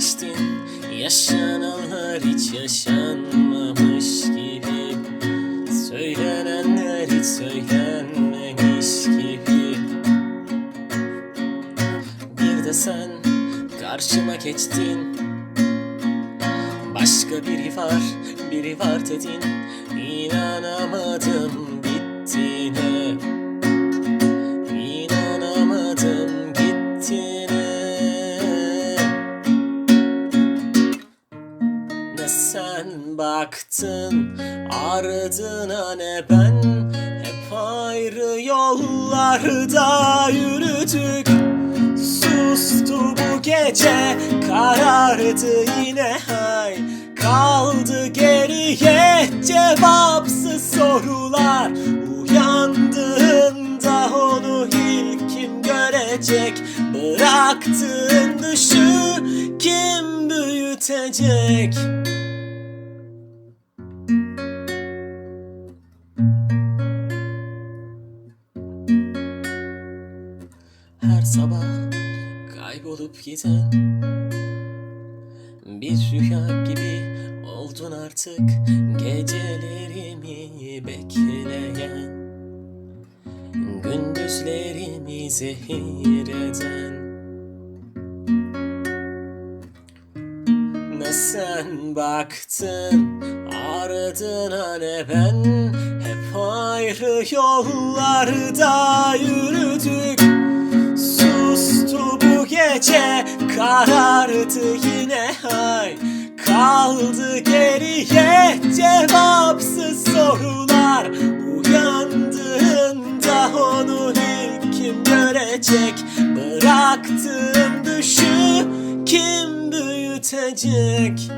geçtin Yaşananlar hiç yaşanmamış gibi. Söylenenler hiç söylenmemiş gibi. Bir de sen karşıma geçtin. Başka biri var, biri var dedin. İnanamadım bittiğine. Sen baktın ardına ne ben? Hep ayrı yollarda yürüdük. Sustu bu gece karardı yine hay. Kaldı geriye cevapsız sorular. Uyandığında onu ilk kim görecek? Bıraktığın düşü kim büyütecek Her sabah kaybolup giden Bir rüya gibi oldun artık Gecelerimi bekleyen Gündüzlerimi zehir eden. Ne sen baktın ardına ne ben? Hep ayrı yollarda yürüdük karardı yine hay. Kaldı geriye cevapsız sorular. Uyandığında onu ilk kim görecek? Bıraktığım düşü kim büyütecek